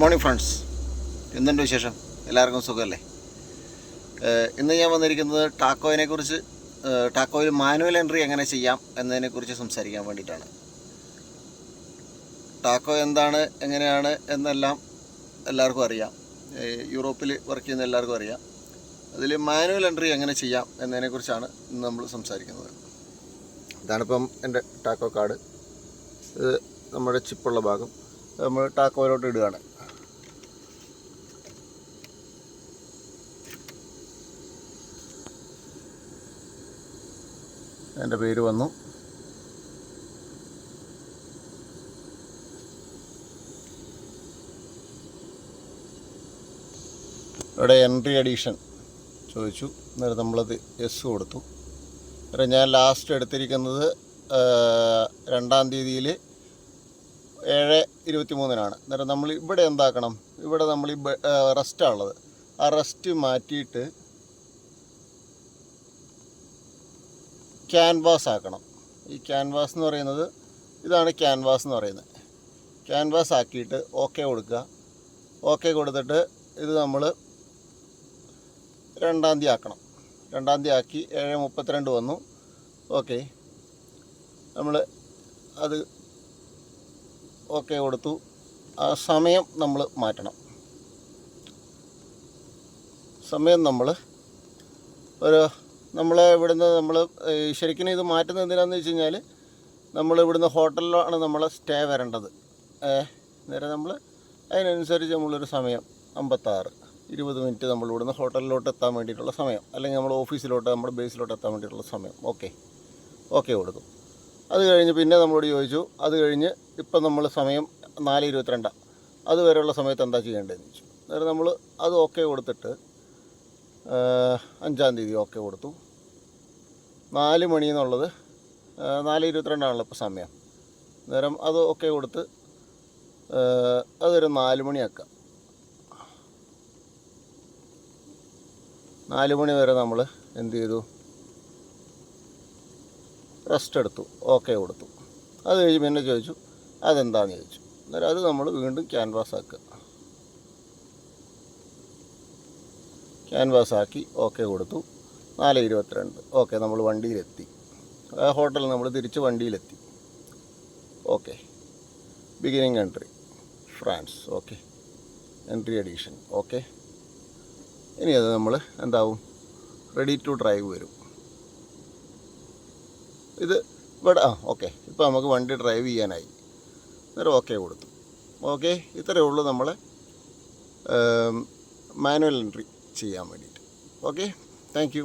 Morning friends. എന്തുണ്ട് വിശേഷം? എല്ലാവർക്കും സുഖമല്ലേ? ഇന്ന് ഞാൻ വന്നിരിക്കുന്നത് ടാക്കോയിനെ കുറിച്ച് ടാക്കോയിൽ മാനുവൽ എൻട്രി എങ്ങനെ ചെയ്യാം എന്നതിനെക്കുറിച്ച് സംസാരിക്കാൻ വേണ്ടിയിട്ടാണ്. ടാക്കോ എന്താണ് എങ്ങനെയാണ് എന്നെല്ലാം എല്ലാവർക്കും അറിയാം. യൂറോപ്പിൽ വർക്ക് ചെയ്യുന്ന എല്ലാവർക്കും അറിയാം. അതിൽ മാനുവൽ എൻട്രി എങ്ങനെ ചെയ്യാം എന്നതിനെക്കുറിച്ചാണ് ഇന്ന് നമ്മൾ സംസാരിക്കുന്നത്. ഇതാണിപ്പം എന്റെ ടാക്കോ കാർഡ്. ഇത് നമ്മുടെ ചിപ്പുള്ള ഭാഗം. നമ്മൾ ടാക്കോയിലോട്ട് ഇടുകയാണ്. എന്റെ പേര് വന്നു. ഇവിടെ എൻട്രി അഡീഷൻ ചോദിച്ചു. അന്നേരം നമ്മളത് എസ് കൊടുത്തു. അന്നേരം ഞാൻ ലാസ്റ്റ് എടുത്തിരിക്കുന്നത് രണ്ടാം തീയതിയിൽ ഏഴ് ഇരുപത്തി മൂന്നിനാണ് അന്നേരം നമ്മൾ ഇവിടെ എന്താക്കണം? ഇവിടെ നമ്മൾ ഈ റെസ്റ്റാണുള്ളത് ആ റെസ്റ്റ് മാറ്റിയിട്ട് ക്യാൻവാസ് ആക്കണം. ഈ ക്യാൻവാസ് എന്ന് പറയുന്നത് ഇതാണ് ക്യാൻവാസ് എന്ന് പറയുന്നത്. ക്യാൻവാസ് ആക്കിയിട്ട് ഓക്കെ കൊടുക്കുക. ഓക്കെ കൊടുത്തിട്ട് ഇത് നമ്മൾ രണ്ടാം തീയതി ആക്കണം. രണ്ടാം തീയതി ആക്കി ഏഴ് മുപ്പത്തിരണ്ട് വന്നു. ഓക്കെ നമ്മൾ അത് ഓക്കെ കൊടുത്തു. ആ സമയം നമ്മൾ മാറ്റണം. സമയം നമ്മൾ ഒരു നമ്മൾ ഇവിടുന്ന് നമ്മൾ ശരിക്കും ഇത് മാറ്റുന്നത് എന്തിനാന്ന് വെച്ച് കഴിഞ്ഞാൽ നമ്മൾ ഇവിടുന്ന് ഹോട്ടലിലാണ് നമ്മൾ സ്റ്റേ വരേണ്ടത്. നേരെ നമ്മൾ അതിനനുസരിച്ച് നമ്മളൊരു സമയം അമ്പത്താറ് ഇരുപത് മിനിറ്റ് നമ്മൾ ഇവിടുന്ന് ഹോട്ടലിലോട്ട് എത്താൻ വേണ്ടിയിട്ടുള്ള സമയം. അല്ലെങ്കിൽ നമ്മൾ ഓഫീസിലോട്ട് നമ്മുടെ ബേസിലോട്ട് എത്താൻ വേണ്ടിയിട്ടുള്ള സമയം. ഓക്കെ. ഓക്കെ കൊടുക്കും. അത് കഴിഞ്ഞ് പിന്നെ നമ്മളോട് ചോദിച്ചു അത് കഴിഞ്ഞ് ഇപ്പം നമ്മൾ സമയം നാല് ഇരുപത്തിരണ്ടാണ് അതുവരെയുള്ള സമയത്ത് എന്താ ചെയ്യേണ്ടതെന്ന് ചോദിച്ചു. നേരെ നമ്മൾ അത് ഓക്കെ കൊടുത്തിട്ട് അഞ്ചാം തീയതി ഓക്കെ കൊടുത്തു. നാല് മണി എന്നുള്ളത് നാല് ഇരുപത്തിരണ്ടാണല്ലോ ഇപ്പോൾ സമയം. അന്നേരം അത് ഓക്കെ കൊടുത്ത് അതൊരു നാല് മണിയാക്കാം. നാല് മണി വരെ നമ്മൾ എന്ത് ചെയ്തു? റെസ്റ്റ് എടുത്തു ഓക്കെ കൊടുത്തു. അത് കഴിഞ്ഞ് പിന്നെ ചോദിച്ചു അതെന്താണെന്ന് ചോദിച്ചു. അന്നേരം അത് നമ്മൾ വീണ്ടും ക്യാൻവാസ് ആക്കുക ക്യാൻവാസ് ആക്കി ഓക്കെ കൊടുത്തു. നാല് ഇരുപത്തിരണ്ട്. ഓക്കെ നമ്മൾ വണ്ടിയിലെത്തി. ആ ഹോട്ടലിൽ നമ്മൾ തിരിച്ച് വണ്ടിയിലെത്തി. Okay. Beginning entry France. Okay. Entry addition okay. ഇനി അത് നമ്മൾ എന്താവും? റെഡി ടു ഡ്രൈവ് വരും. ഇത് ഇവിടെ ആ ഓക്കെ. ഇപ്പോൾ നമുക്ക് വണ്ടി ഡ്രൈവ് ചെയ്യാനായി. അന്നേരം ഓക്കെ കൊടുത്തു. ഓക്കെ ഇത്രയേ ഉള്ളൂ നമ്മളെ മാനുവൽ എൻട്രി ചെയ്യാൻ വേണ്ടിയിട്ട്. Okay thank